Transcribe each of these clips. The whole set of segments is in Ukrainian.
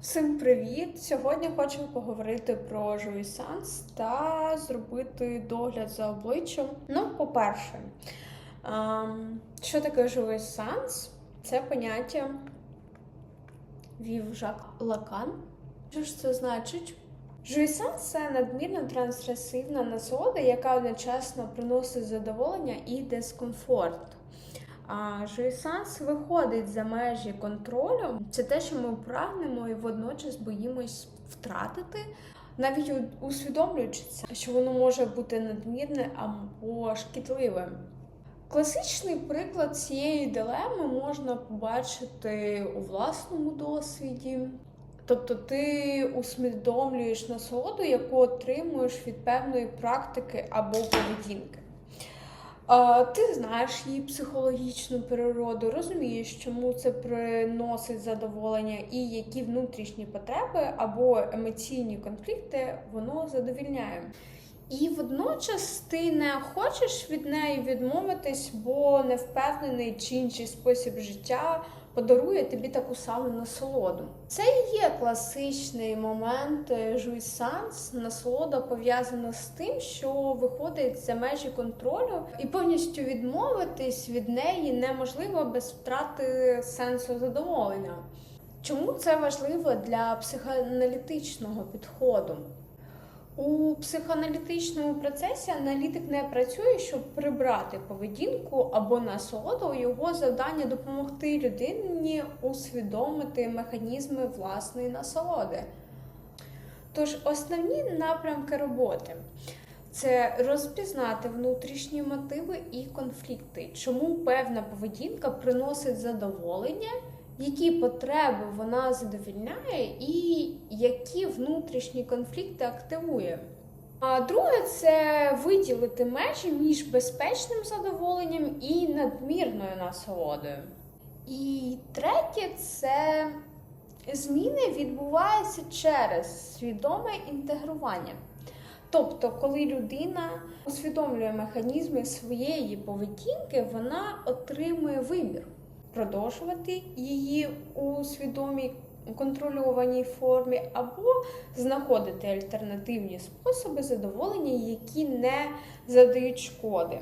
Всім привіт! Сьогодні хочемо поговорити про жуйсанс та зробити догляд за обличчям. Ну, по-перше, ем, що таке жуйсанс? Це поняття вів Жак Лакан. Що ж це значить? Жуйсанс це надмірна трансгресивна насолода, яка одночасно приносить задоволення і дискомфорт. А жуйсанс виходить за межі контролю. Це те, що ми прагнемо і водночас боїмось втратити, навіть усвідомлюючи це, що воно може бути надмірне або шкідливим. Класичний приклад цієї дилеми можна побачити у власному досвіді. Тобто ти усвідомлюєш насолоду, яку отримуєш від певної практики або поведінки. Ти знаєш її психологічну природу, розумієш, чому це приносить задоволення і які внутрішні потреби або емоційні конфлікти воно задовільняє. І водночас ти не хочеш від неї відмовитись, бо не впевнений, чи інший спосіб життя подарує тобі таку саму насолоду. Це і є класичний момент е, жуйсанс. Насолода пов'язана з тим, що виходить за межі контролю, і повністю відмовитись від неї неможливо без втрати сенсу задоволення. Чому це важливо для психоаналітичного підходу? У психоаналітичному процесі аналітик не працює, щоб прибрати поведінку або насолоду. Його завдання допомогти людині усвідомити механізми власної насолоди. Тож основні напрямки роботи це розпізнати внутрішні мотиви і конфлікти, чому певна поведінка приносить задоволення, які потреби вона задовільняє, і які внутрішні конфлікти активує. А друге це виділити межі між безпечним задоволенням і надмірною насолодою. І третє це зміни відбуваються через свідоме інтегрування. Тобто, коли людина усвідомлює механізми своєї поведінки, вона отримує вибір продовжувати її у свідомій контрольованій формі, або знаходити альтернативні способи задоволення, які не задають шкоди.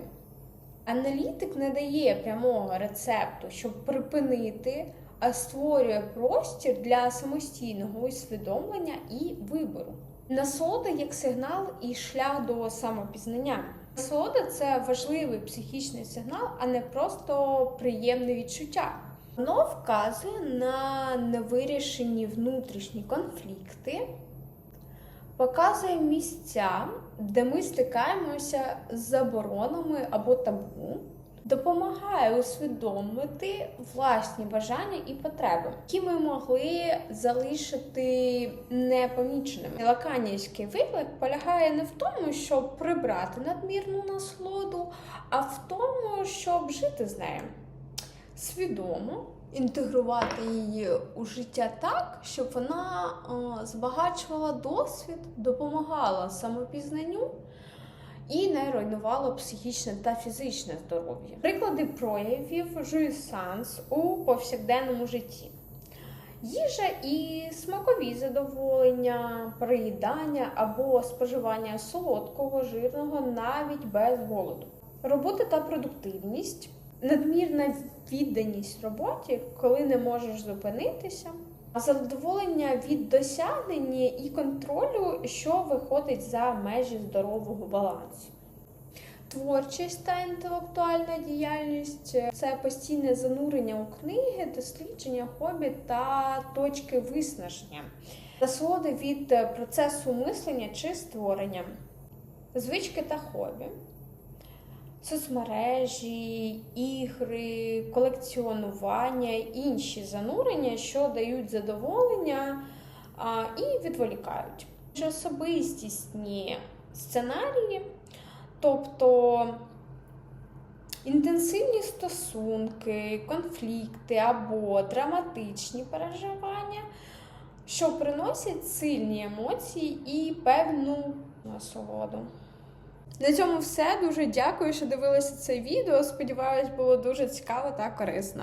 Аналітик не дає прямого рецепту, щоб припинити, а створює простір для самостійного усвідомлення і вибору. Насолода як сигнал і шлях до самопізнання. Насолода це важливий психічний сигнал, а не просто приємне відчуття. Воно вказує на невирішені внутрішні конфлікти, показує місця, де ми стикаємося з заборонами або табу, допомагає усвідомити власні бажання і потреби, які ми могли залишити непоміченими. Лаканівський виклик полягає не в тому, щоб прибрати надмірну насолоду, а в тому, щоб жити з нею свідомо. Інтегрувати її у життя так, щоб вона е, збагачувала досвід, допомагала самопізнанню і не руйнувала психічне та фізичне здоров'я. Приклади проявів жуйсанс у повсякденному житті. Їжа і смакові задоволення, приїдання або споживання солодкого, жирного навіть без голоду. Робота та продуктивність, надмірна відданість роботі, коли не можеш зупинитися, задоволення від досягнення і контролю, що виходить за межі здорового балансу. Творчість та інтелектуальна діяльність це постійне занурення у книги, дослідження, хобі та точки виснаження, насолоди від процесу мислення чи створення, звички та хобі, соцмережі, ігри, колекціонування, інші занурення, що дають задоволення а, і відволікають. Особистісні сценарії. Тобто інтенсивні стосунки, конфлікти або драматичні переживання, що приносять сильні емоції і певну насолоду. На цьому все. Дуже дякую, що дивилися це відео. Сподіваюсь, було дуже цікаво та корисно.